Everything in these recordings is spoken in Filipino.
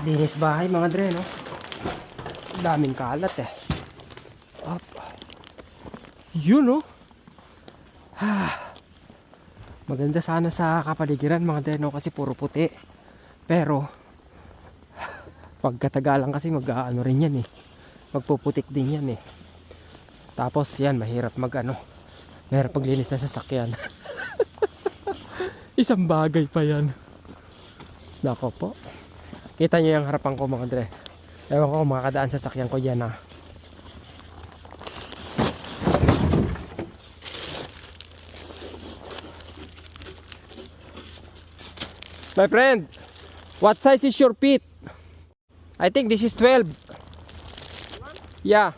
Linis bahay mga dre, no? Daming kalat eh. Up. Yun, no? Ah. Maganda sana sa kapaligiran mga dre, no? Kasi puro puti. Pero, pagkatagalan kasi mag-ano rin yan eh. Magpuputik din yan eh. Tapos yan, mahirap mag ano. Mahirap paglinis na sasakyan. Isang bagay pa yan. Nako po. Kita niyo yung harapan ko mga dre. Ewan ko kung makakadaan sa sakyan ko dyan ah. My friend, what size is your feet? I think this is 12. Yeah.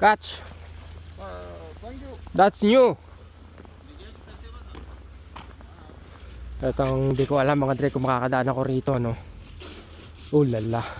Catch. you. That's new. Itong hindi ko alam mga dre kung makakadaan ako rito no. Oh lala.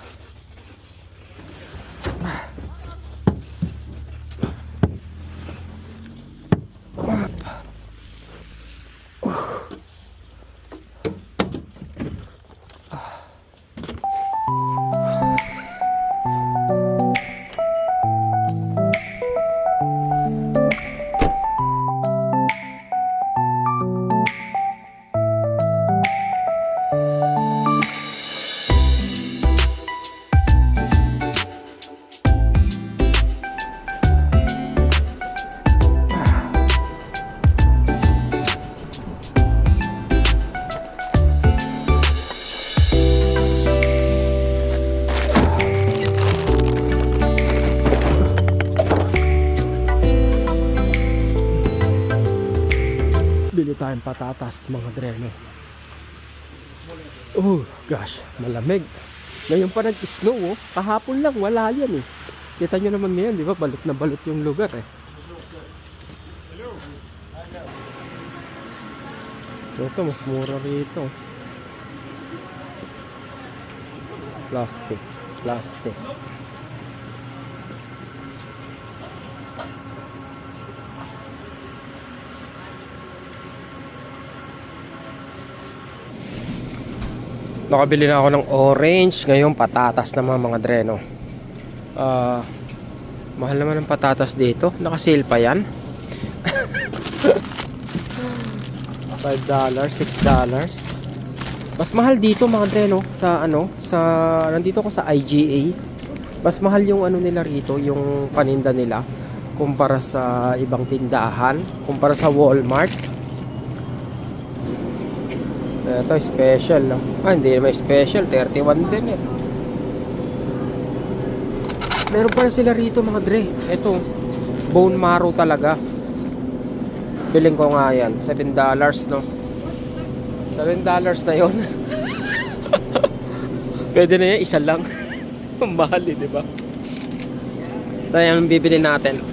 Tayong patatas mga dreno. Oh gosh, malamig. Ngayon pa nag-snow oh. Kahapon lang, wala yan eh. Kita nyo naman ngayon, di ba? Balot na balot yung lugar eh. Ito, mas mura rito. Plastic. Plastic. Nakabili na ako ng orange. Ngayon, patatas naman mga dreno. Ah, mahal naman ng patatas dito. Naka-sale pa yan. $5, $6. Mas mahal dito mga dreno sa ano, sa nandito ko sa IGA. Mas mahal yung ano nila rito, yung paninda nila kumpara sa ibang tindahan, kumpara sa Walmart. Ito, special lang. Ah, hindi naman special. 31 din eh. Meron pa sila rito mga dre. Ito, bone marrow talaga. Biling ko nga yan. 7 dollars, no? 7 dollars na yon. Pwede na yan, isa lang. Ang Mahal eh, di ba? So, yan bibili natin.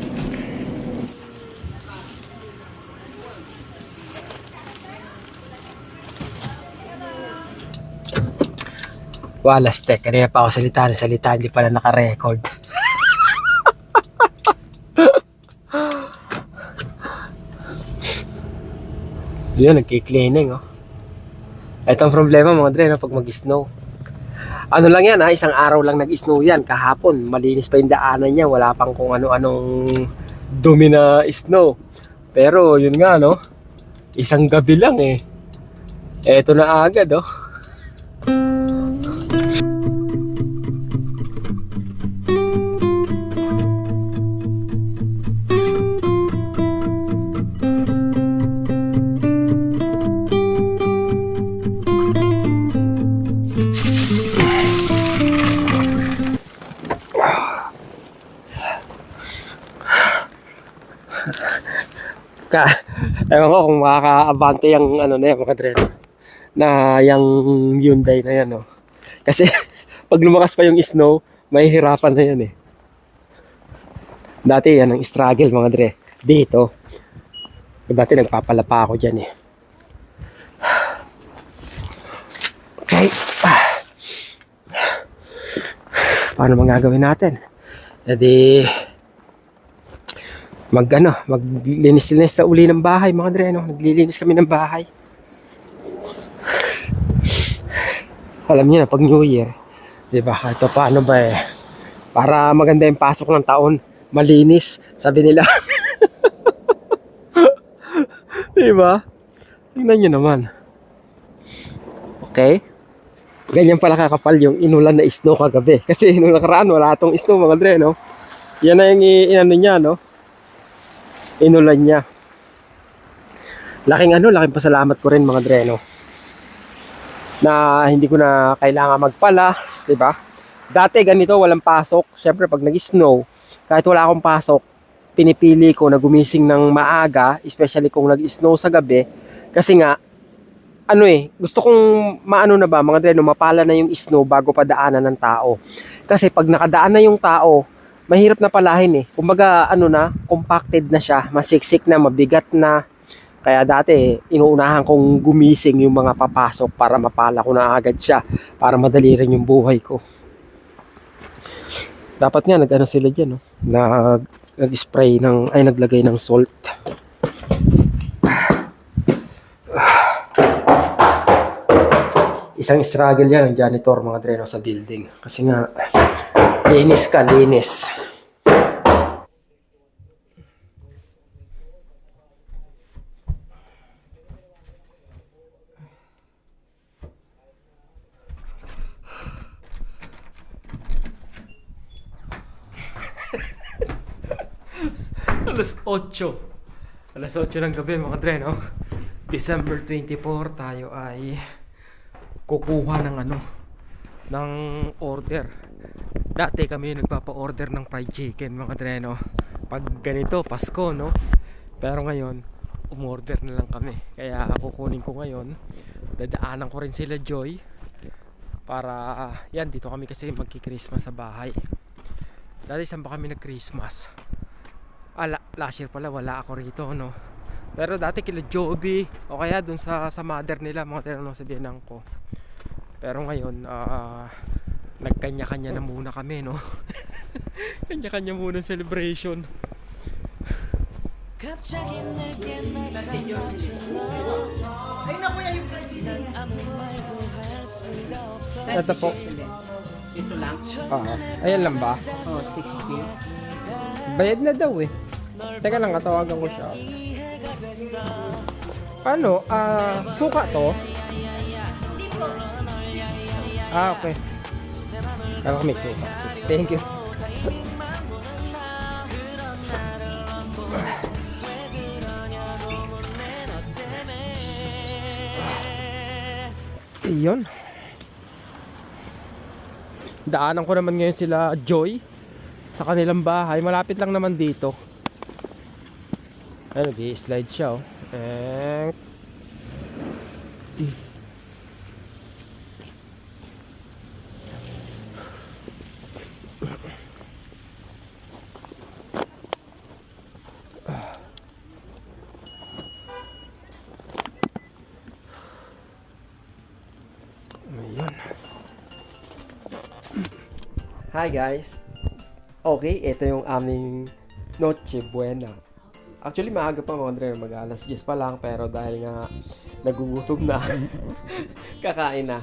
Walas tek. Kanina pa ako salita ng salita, hindi pala naka-record. Yun, nagki-cleaning, oh. Ito ang problema mga dre, no, pag mag-snow. Ano lang yan, ha? Isang araw lang nag-snow yan. Kahapon, malinis pa yung daanan niya. Wala pang kung ano-anong dumi na snow. Pero, yun nga, no? Isang gabi lang, eh. Eto na agad, oh. Ka ewan ko kung makaka-abante yung ano na yan mga dreno na yung Hyundai na yan no kasi pag lumakas pa yung snow may hirapan na yan eh. Dati yan ang struggle mga dre. Dito dati nagpapalapa ako dyan eh. Okay. Paano magagawin natin? Edi mag ano, maglinis-linis sa uli ng bahay mga dre, no? Naglilinis kami ng bahay. alam niyo na pag New Year, 'di ba? Kahit pa paano ba eh para maganda yung pasok ng taon, malinis, sabi nila. 'Di ba? Tingnan niyo naman. Okay? Ganyan pala kakapal yung inulan na snow kagabi. Kasi nung nakaraan wala tong snow mga dre, no? Yan na yung inano niya, no? Inulan niya. Laking ano, laking pasalamat ko rin mga dre, no? Na hindi ko na kailangan magpala, 'di ba? Dati ganito, walang pasok. Siyempre pag nag-snow, kahit wala akong pasok, pinipili ko na gumising ng maaga, especially kung nag-snow sa gabi, kasi nga ano eh, gusto kong maano na ba, mga dre, no, mapala na yung snow bago pa daanan ng tao. Kasi pag nakadaan na yung tao, mahirap na palahin eh. Kumbaga, ano na, compacted na siya, masiksik na, mabigat na. Kaya dati, inuunahan kong gumising yung mga papasok para mapala ko na agad siya, para madali rin yung buhay ko. Dapat nga, nag-ano sila dyan, no? Nag, nag-spray ng, ay, naglagay ng salt. isang struggle yan ng janitor mga dreno sa building. Kasi nga, linis ka, linis. Alas 8. Alas 8 ng gabi mga dreno. December 24 tayo ay kukuha ng ano ng order dati kami nagpapa-order ng fried chicken mga dreno pag ganito Pasko no? Pero ngayon umorder na lang kami. Kaya kukunin ko ngayon. Dadaanan ko rin sila Joy para yan dito kami kasi magki-Christmas sa bahay. Dati saan ba kami nag-Christmas? Ah, la- last year pala wala ako rito no? Pero dati kila Joby o kaya dun sa, sa mother nila mga tinanong sabihin ko. Pero ngayon, ah nagkanya-kanya na muna kami, no? Kanya-kanya muna celebration. Kapchagin na ginagawa Ay, naku, yan yung kajinin. Ito po. Ito lang? Oo. Ayan lang ba? Oo, oh, 60. Bayad na daw eh. Teka lang, katawagan ko siya. Ano? Ah, uh, suka to? Hindi po. Ah, okay. Kala ko may suka. Thank you. Iyon. Daanan ko naman ngayon sila Joy sa kanilang bahay. Malapit lang naman dito. Ayun, nag-slide siya oh. And... Hi guys. Okay, ito yung aming Noche Buena. Actually, maaga pa mga mag alas 10 pa lang, pero dahil nga nagugutom na, kakain na.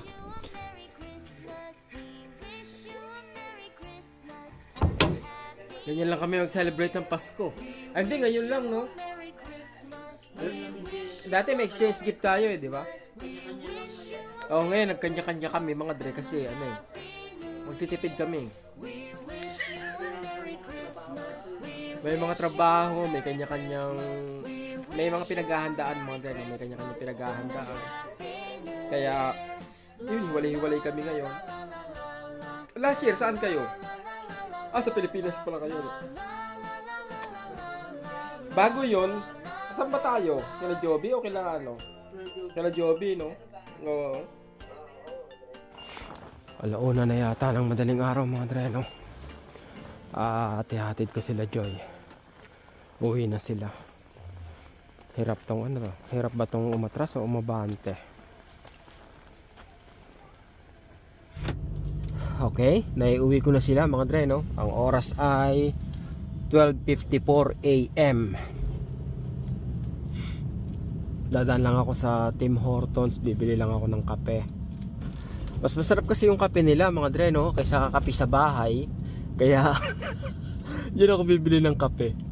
Ganyan lang kami mag-celebrate ng Pasko. Ay, hindi, ngayon lang, no? Dati may exchange gift tayo eh, di ba? Oo, ngayon nagkanya-kanya kami mga Dre kasi ano eh. Magtitipid kami. May mga trabaho, may kanya-kanyang may mga pinaghahandaan mga no? may kanya-kanyang pinaghahandaan. Kaya yun, hiwalay-hiwalay kami ngayon. Last year, saan kayo? Ah, sa Pilipinas pala kayo. Bago yun, saan ba tayo? Kila Joby o kila ano? Kila Joby, no? Oo. Alauna na yata ng madaling araw mga dre, no? Ah, ati-hatid ko sila Joy. Uwi na sila. Hirap tong ano, hirap ba tong umatras o umabante? Okay, naiuwi ko na sila mga dre, no? Ang oras ay 12.54 a.m. Dadaan lang ako sa Tim Hortons, bibili lang ako ng kape. Mas masarap kasi yung kape nila mga dre no kaysa kape sa bahay. Kaya yun ako bibili ng kape.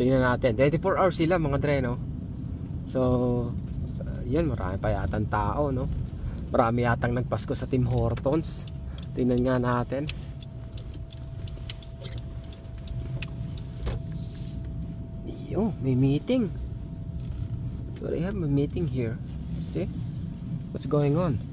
Tingnan natin. 24 hours sila mga dre no. So uh, yun marami pa yatang tao no. Marami yatang nagpasko sa Tim Hortons. Tingnan nga natin. Yo, may meeting. So they have a meeting here. See? What's going on?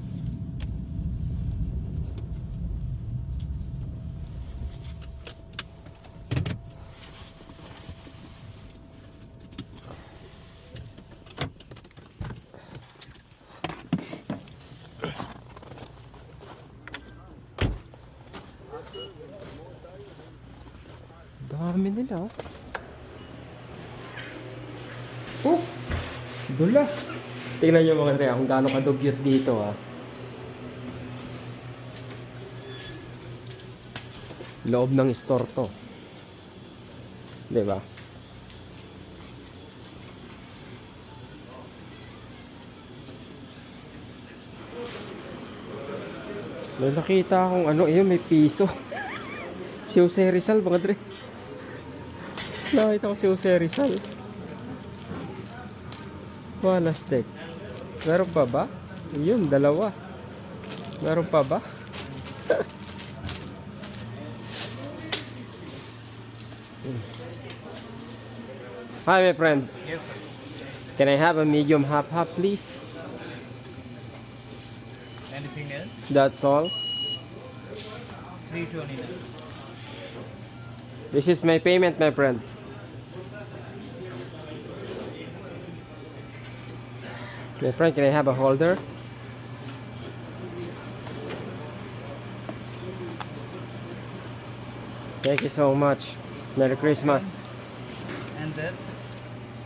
Nila oh. Dulas! Tingnan nyo mga Andrea kung gaano kadugyot dito ah. Loob ng store to. Diba? May nakita akong ano, ayun may piso. Si Jose Rizal mga Dre. Nakita ko si Jose Rizal. Wala steak. Meron pa ba? Yun, dalawa. Meron pa ba? Hi, my friend. Yes, sir. Can I have a medium half half, please? Anything else? That's all. 329. This is my payment, my friend. My friend, can I have a holder? Thank you so much. Merry Christmas. And this?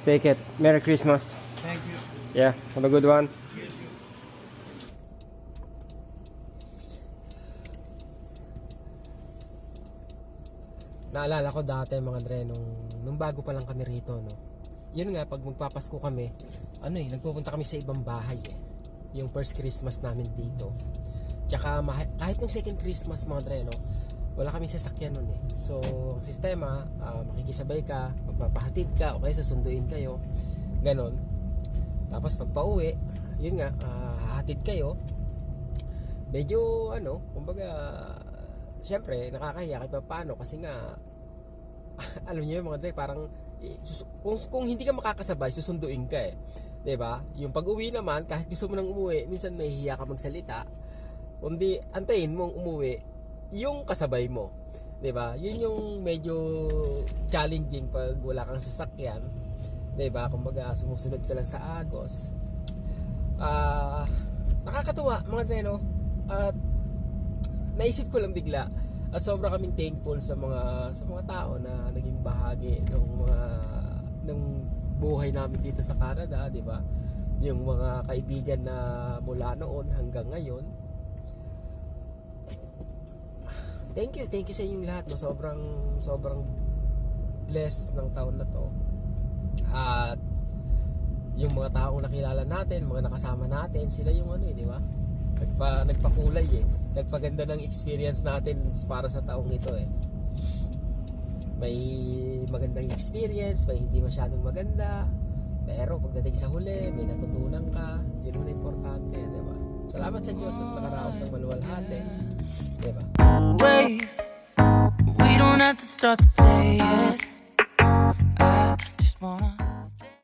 Take it. Merry Christmas. Thank you. Yeah, have a good one. Naalala ko dati mga Dre, nung, nung bago pa lang kami rito, no? Yun nga, pag magpapasko kami, ano eh, nagpupunta kami sa ibang bahay eh. Yung first Christmas namin dito. Tsaka kahit yung second Christmas mga Dre, no? Wala kami sasakyan nun eh. So, ang sistema, ah, makikisabay ka, magpapahatid ka, o kaya susunduin kayo. Ganon. Tapos pag pauwi, yun nga, ah, hahatid kayo. Medyo ano, kumbaga, syempre, nakakahiya kahit pa paano kasi nga, alam niyo yung mga dre, parang, kung, kung hindi ka makakasabay, susunduin ka eh. 'Di ba? Yung pag-uwi naman, kahit gusto mo nang umuwi, minsan nahihiya ka magsalita. Kundi, antayin mong umuwi, yung kasabay mo. 'Di ba? Yun yung medyo challenging pag wala kang sasakyan. 'Di ba? Kumbaga, sumusunod ka lang sa agos. Ah, nakakatuwa mga dre, no? At naisip ko lang bigla at sobra kaming thankful sa mga sa mga tao na naging bahagi ng mga ng buhay namin dito sa Canada, 'di ba? Yung mga kaibigan na mula noon hanggang ngayon. Thank you, thank you sa inyong lahat, no. Sobrang sobrang blessed ng taon na 'to. At yung mga taong nakilala natin, mga nakasama natin, sila yung ano eh, di ba? Nagpa, nagpakulay eh. Nagpaganda ng experience natin para sa taong ito eh. May magandang experience, may hindi masyadong maganda. Pero pagdating sa huli, may natutunan ka. Yun ang importante, di ba? Salamat sa Diyos at nakaraos ng maluwalhati. Di ba? We don't have to start the day yet.